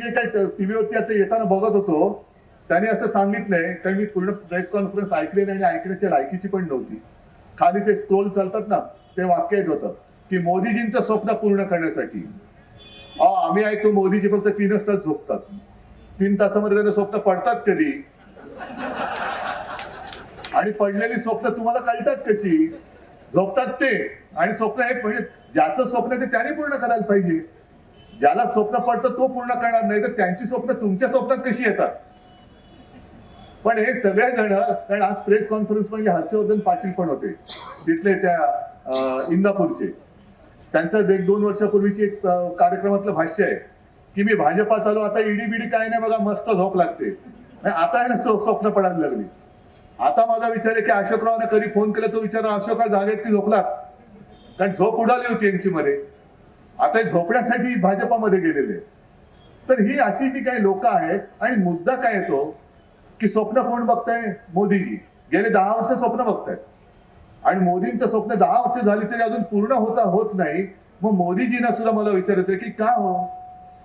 म्हणजे जे काही टीव्हीवरती आता येताना बघत होतो त्याने असं सांगितलंय कारण मी पूर्ण प्रेस कॉन्फरन्स ऐकले नाही आणि ऐकण्याच्या लायकीची पण नव्हती. खाली ते स्क्रोल चालतात ना ते वाक्य येत होतं की मोदीजींचं स्वप्न पूर्ण करण्यासाठी. अहो, आम्ही ऐकतो मोदीजी फक्त तीनच तास झोपतात. तीन तासामध्ये त्यांना स्वप्न पडतात कधी? आणि पडलेली स्वप्न तुम्हाला कळतात कशी? झोपतात ते. आणि स्वप्न हे म्हणजे ज्याचं स्वप्न आहे ते त्याने पूर्ण करायला पाहिजे. ज्याला स्वप्न पडतं तो पूर्ण करणार नाही तर त्यांची स्वप्न तुमच्या स्वप्नात कशी येतात? पण हे सगळे जण कारण आज प्रेस कॉन्फरन्स म्हणजे हर्षवर्धन पाटील पण होते तिथले त्या इंदापूरचे. त्यांचं एक दोन वर्षापूर्वीची एक कार्यक्रमातलं भाष्य आहे की मी भाजपात आलो आता ईडी बिडी काय नाही बघा मस्त झोप लागते. नाही, आता आहे ना स्वप्न पडायला लागली. आता माझा विचार आहे की अशोकरावने कधी फोन केला तो विचार अशोकराव जागेत की झोपला? कारण झोप उडाली होती यांची मध्ये. आता झोपण्यासाठी भाजपामध्ये गेलेले तर ही अशी जी काही लोक आहेत आणि मुद्दा काय येतो की स्वप्न कोण बघताय? मोदीजी. गेले दहा वर्ष स्वप्न बघतायत. आणि मोदींचं स्वप्न दहा वर्ष झाली तरी अजून पूर्ण होता होत नाही. मग मोदीजींना सुद्धा मला विचारायचं आहे की का हो?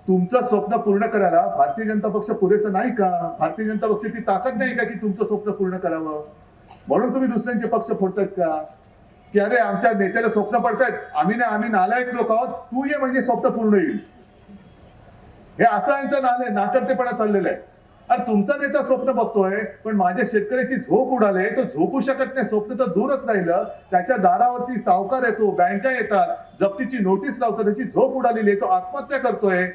तुमचं स्वप्न पूर्ण करायला भारतीय जनता पक्ष पुरेसं नाही का? भारतीय जनता पक्षाची ताकद नाही का की तुमचं स्वप्न पूर्ण करावं? म्हणून तुम्ही दुसऱ्यांचे पक्ष फोडतात का? की अरे आमच्या नेत्याला स्वप्न पडतायत. आम्ही नाही आम्ही नालायक लोक आहोत. तू ये म्हणजे स्वप्न पूर्ण येईल हे असं यांचं नालय आहे. नाकर्तेपणा चाललेलं आहे. आणि तुमचा नेता स्वप्न बघतोय पण माझ्या शेतकऱ्याची झोप उडाले तो झोपू शकत नाही. स्वप्न तर दूरच राहिलं. त्याच्या दारावरती सावकार येतो बँका येतात. जप्तीची नोटीस लावतात. त्याची झोप उडालेली आहे. तो आत्महत्या करतोय.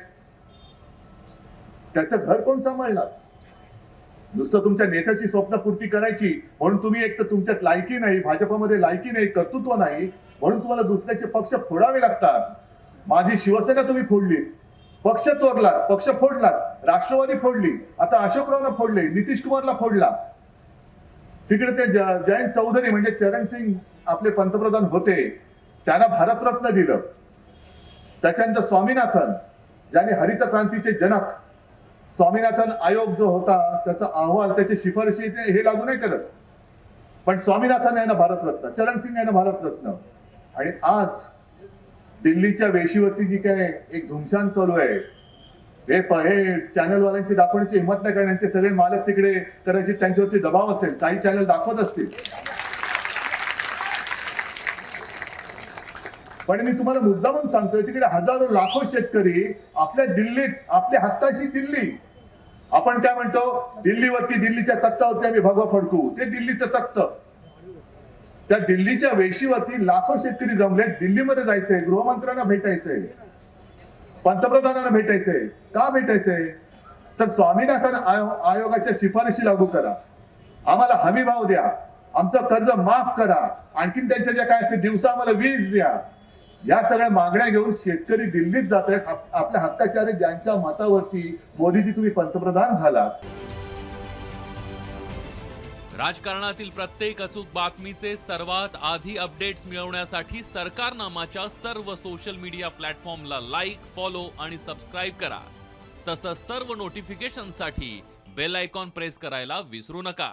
त्याचं घर कोण सांभाळणार? नुसतं तुमच्या नेत्याची स्वप्नपूर्ती करायची म्हणून तुम्ही एक तर तुमच्यात लायकी नाही भाजपमध्ये लायकी नाही कर्तृत्व नाही म्हणून तुम्हाला दुसऱ्याचे पक्ष फोडावे लागतात. माझी शिवसेना तुम्ही फोडली. पक्ष चोरला पक्ष फोडला राष्ट्रवादी फोडली. आता अशोकरावला फोडले नितीश कुमारला फोडला. तिकडे ते ज- जयंत चौधरी म्हणजे चरण सिंग आपले पंतप्रधान होते. त्यांना भारतरत्न दिलं. त्याच्यानंतर स्वामीनाथन ज्याने हरित क्रांतीचे जनक स्वामीनाथन आयोग जो होता त्याचा अहवाल त्याची शिफारशी हे लागू नाही करत. पण स्वामीनाथन यांना भारतरत्न चरण सिंग यांना भारतरत्न. आणि आज दिल्लीच्या वेशीवरती जी काय एक धुमशान चालू आहे हे प- हे चॅनलवाल्यांची दाखवण्याची हिंमत नाही कारण यांचे सगळे मालक तिकडे करायची त्यांच्यावरती दबाव असेल काही चॅनल दाखवत असतील. पण मी तुम्हाला मुद्दा म्हणून सांगतोय तिकडे हजारो लाखो शेतकरी आपल्या दिल्लीत आपल्या हक्काशी दिल्ली. आपण काय म्हणतो दिल्लीवरती दिल्लीच्या तख्तावरती आम्ही भगवा फडकू. ते दिल्लीचं तख्त. त्या दिल्लीच्या वेशीवरती लाखो शेतकरी जमले दिल्लीमध्ये जायचंय गृहमंत्र्यांना भेटायचंय पंतप्रधानांना भेटायचंय. का भेटायचंय? तर स्वामीनाथन आयो- आयोगाच्या शिफारशी लागू करा. आम्हाला हमी भाव द्या. आमचं कर्ज माफ करा. आणखीन त्यांच्या ज्या काय असते दिवसा आम्हाला वीज द्या. या सगळ्या मागण्या घेऊन शेतकरी दिल्लीत जात आहेत आपल्या हक्काच्या ज्यांच्या मतावरती मोदीजी तुम्ही पंतप्रधान झाला राजकारणातील प्रत्येक अचूक बातमीचे सर्वात आधी अपडेट्स मिळवण्यासाठी सरकारनामाच्या सर्व सोशल मीडिया प्लॅटफॉर्मला लाईक फॉलो आणि सबस्क्राईब करा. तसंच सर्व नोटिफिकेशनसाठी बेल आयकॉन प्रेस करायला विसरू नका.